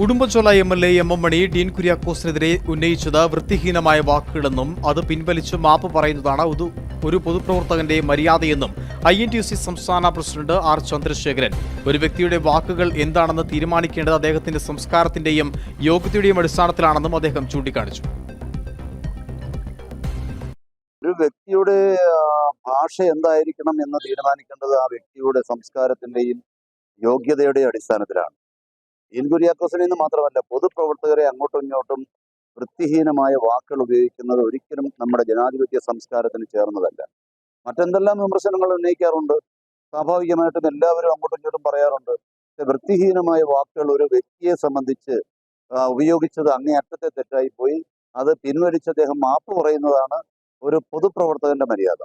Udumbanchola M L A M M Mani Dean കുര്യാക്കോസിനെതിരെ ഉന്നയിച്ചത് വൃത്തിഹീനമായ വാക്കുകളെന്നും അത് പിൻവലിച്ച് മാപ്പ് പറയുന്നതാണ് ഒരു പൊതുപ്രവർത്തകന്റെ മര്യാദയെന്നും I N T U C സംസ്ഥാന പ്രസിഡന്റ് ആർ ചന്ദ്രശേഖരൻ. ഒരു വ്യക്തിയുടെ വാക്കുകൾ എന്താണെന്ന് തീരുമാനിക്കേണ്ടത് അദ്ദേഹത്തിന്റെ സംസ്കാരത്തിന്റെയും യോഗ്യതയുടെയും അടിസ്ഥാനത്തിലാണെന്നും അദ്ദേഹം ചൂണ്ടിക്കാണിച്ചു. ഒരു വ്യക്തിയുടെ ഭാഷ എന്തായിരിക്കണം എന്ന് തീരുമാനിക്കേണ്ടത് ആ വ്യക്തിയുടെ സംസ്കാരത്തിന്റെയും യോഗ്യതയുടെ അടിസ്ഥാനത്തിലാണ്. ഇൻ കുര്യാക്കോസിനെ എന്ന് മാത്രമല്ല പൊതുപ്രവർത്തകരെ അങ്ങോട്ടും ഇങ്ങോട്ടും വൃത്തിഹീനമായ വാക്കുകൾ ഉപയോഗിക്കുന്നത് ഒരിക്കലും നമ്മുടെ ജനാധിപത്യ സംസ്കാരത്തിന് ചേർന്നതല്ല. മറ്റെന്തെല്ലാം വിമർശനങ്ങൾ ഉന്നയിക്കാറുണ്ട്? സ്വാഭാവികമായിട്ടും എല്ലാവരും അങ്ങോട്ടും ഇങ്ങോട്ടും പറയാറുണ്ട് വൃത്തിഹീനമായ വാക്കുകൾ ഒരു വ്യക്തിയെ സംബന്ധിച്ച് ഉപയോഗിച്ചത് അങ്ങേ അറ്റത്തെ തെറ്റായി പോയി അത് പിൻവലിച്ച് അദ്ദേഹം മാപ്പ് പറയുന്നതാണ് ഒരു പൊതുപ്രവർത്തകന്റെ മര്യാദ.